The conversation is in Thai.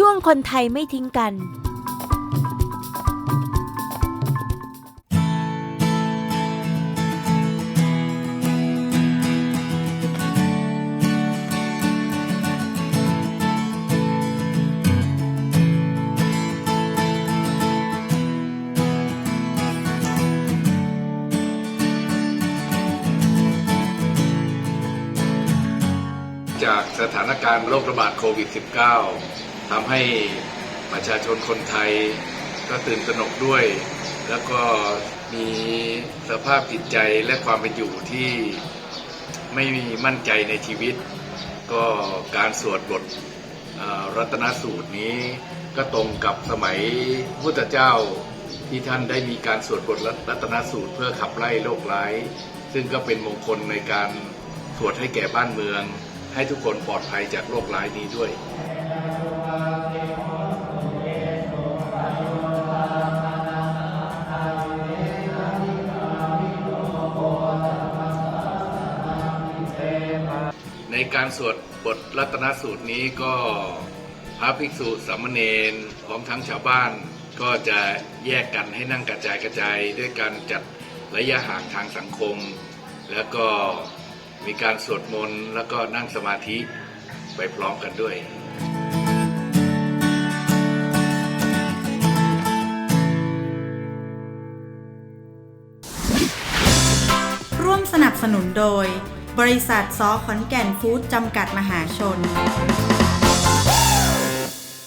ช่วงคนไทยไม่ทิ้งกัน จากสถานการณ์โรคระบาดโควิด -19 ทำให้ประชาชนคนไทยก็ตื่นตระหนกด้วย แล้วก็มีสภาพจิตใจและความเป็นอยู่ที่ไม่มั่นใจในชีวิต ก็การสวดบทรัตนสูตรนี้ก็ตรงกับสมัยพุทธเจ้าที่ท่านได้มีการสวดบทรัตนสูตรเพื่อขับไล่โรคร้าย ซึ่งก็เป็นมงคลในการสวดให้แก่บ้านเมือง ให้ทุกคนปลอดภัยจากโรคร้ายนี้ด้วย ในการสวดบทรัตนสูตรนี้ก็พระภิกษุสามเณรพร้อมทั้งชาวบ้าน ก็จะแยกกันให้นั่งกระจายกระจายด้วยการจัดระยะห่างทางสังคม แล้วก็มีการสวดมนต์แล้วก็นั่งสมาธิไปพร้อมกันด้วยร่วมสนับสนุนโดย บริษัทซอขอนแก่นฟู้ดจำกัดมหาชน